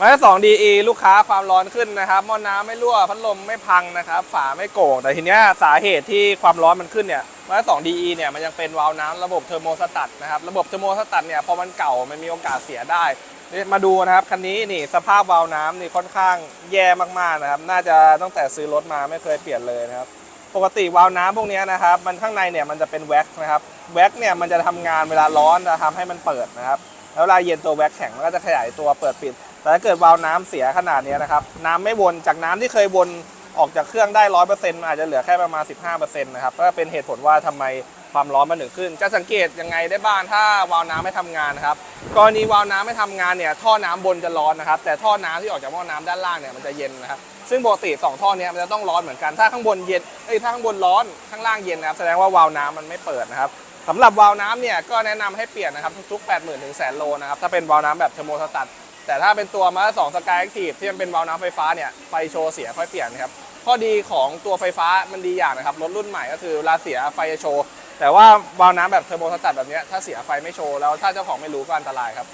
มาสองดีลูกค้าความร้อนขึ้นนะครับหม้อน้ำไม่รั่วพัดลมไม่พังนะครับ ฝาไม่โก่งแต่ทีเนี้ยสาเหตุที่ความร้อนมันขึ้นเนี่ยมาสองดีเนี่ยมันยังเป็นวาล์วน้ำระบบเทอร์โมสตัตนะครับระบบเทอร์โมสตัตเนี่ยพอมันเก่ามันมีโอกาสเสียได้นี่มาดูนะครับคันนี้นี่สภาพวาล์วน้ำนี่ค่อนข้างแย่มากๆนะครับ น่าจะตั้งแต่ซื้อรถมาไม่เคยเปลี่ยนเลยนะครับ ปกติวาล์วน้ำพวกเนี้ยนะครับ มันข้างในเนี่ยมันจะเป็นแว็กนะครับแว็กเนี่ยมันจะทำงานเวลาร้อนจะทำให้มันเปิดนะครับแล้วเวลาเย็นตัวแว็กแข็งมันก็จะขยายตัวเปิดปิด แต่ถ้าเกิดวาล์วน้ำเสียขนาดนี้นะครับน้ำไม่วนจากน้ำที่เคยวนออกจากเครื่องได้ร้อยเปอร์เซ็นต์อาจจะเหลือแค่ประมาณ15%นต์นะครับก็เป็นเหตุผลว่าทำไมความร้อนมันถึงขึ้น จะสังเกตยังไงได้บ้างถ้าวาล์วน้ำไม่ทำงานนะครับกรณีวาล์วน้ำไม่ทำงานเนี่ยท่อน้ำบนจะร้อนนะครับ แต่ท่อน้ำที่ออกจากหม้อน้ำด้านล่างเนี่ยมันจะเย็นนะครับซึ่งปกติสองท่อเนี้ยมันจะต้องร้อนเหมือนกันถ้าข้างบนเย็นเอ้ยถ้าข้างบนร้อนข้างล่างเย็นนะครับแสดงว่าวาล์วน้ำมันไม่เปิดนะครับสำหรับวาล์วน้ำเนี่ยก็แนะนำให้เปลี่ยนนะครับทุกๆ80,000ถึงแสนโลนะครับถ้าเป็นวาล์วน้ำแบบเทอร์โมสตัต แต่ถ้าเป็นตัวมาสองสกายแอคทีฟที่มันเป็นวาล์วน้ำไฟฟ้าเนี่ยไฟโชว์เสียค่อยเปลี่ยนครับข้อดีของตัวไฟฟ้ามันดีอย่างนะครับรถรุ่นใหม่ก็คือเวลาเสียไฟจะโชว์แต่ว่าวาล์วน้ำแบบเทอร์โมสตัตแบบเนี้ยถ้าเสียไฟไม่โชว์แล้วถ้าเจ้าของไม่รู้ก็อันตรายครับ